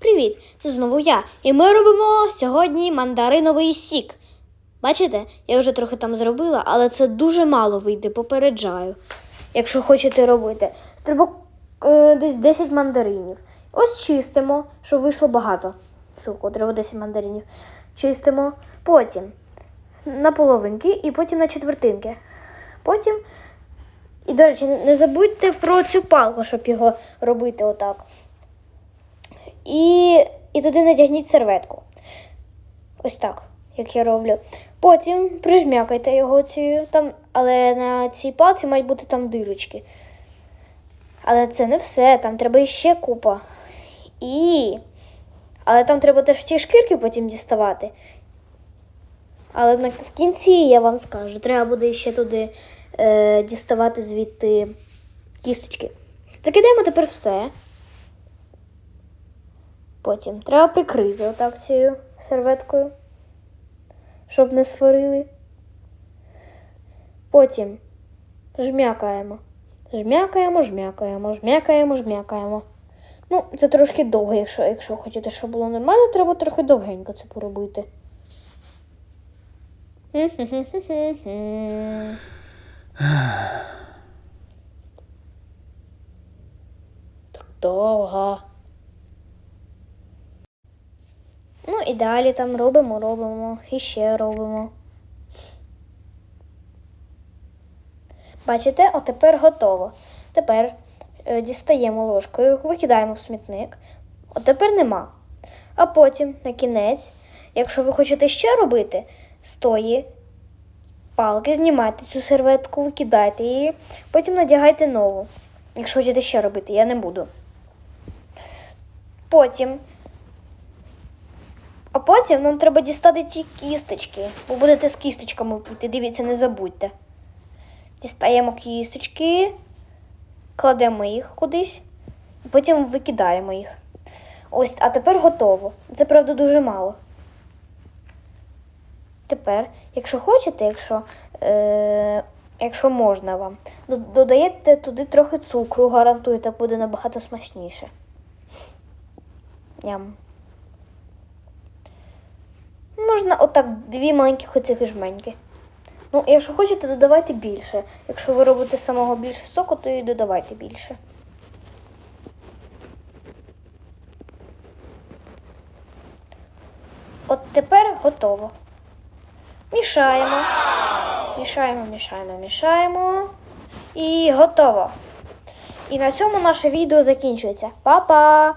Привіт! Це знову я. І ми робимо сьогодні мандариновий сік. Бачите, я вже трохи там зробила, але це дуже мало вийде, попереджаю. Якщо хочете робити. Треба е, десь 10 мандаринів. Ось чистимо, щоб вийшло багато. Сухо, треба 10 мандаринів. Чистимо. Потім на половинки і потім на четвертинки. Потім. І, до речі, не забудьте про цю палку, щоб його робити отак. І, і туди надягніть серветку. Ось так, як я роблю. Потім прижмякайте його цією, там, але на цій палці мають бути там дирочки. Але це не все, там треба іще купа. І. Але там треба теж ті шкірки потім діставати. Але в кінці я вам скажу, треба буде ще туди е, діставати звідти кісточки. Закидаємо тепер все. Потім треба прикрити отак цією серветкою, щоб не сварили. Потім жмякаємо. Жмякаємо, жмякаємо, жмякаємо, жмякаємо. Ну, це трошки довго, якщо, якщо хочете, щоб було нормально, треба трохи довгенько це поробити. Так довго. Ну і далі там робимо, робимо, і ще робимо. Бачите, от тепер готово. Тепер е, дістаємо ложкою, викидаємо в смітник. От тепер нема. А потім, на кінець, якщо ви хочете ще робити, з тої палки знімайте цю серветку, викидайте її, потім надягайте нову. Якщо хочете ще робити, я не буду. Потім а потім нам треба дістати ті кісточки, бо будете з кісточками пити. Дивіться, не забудьте. Дістаємо кісточки, кладемо їх кудись, і потім викидаємо їх. Ось, а тепер готово. Це, правда, дуже мало. Тепер, якщо хочете, якщо, е, якщо можна вам, додаєте туди трохи цукру, гарантую, так буде набагато смачніше. Ням. Можна отак дві маленьких оцих жменьки. Ну, якщо хочете, додавайте більше. Якщо ви робите самого більше соку, то і додавайте більше. От тепер готово. Мішаємо. Мішаємо, мішаємо, мішаємо. І готово. І на цьому наше відео закінчується. Па-па!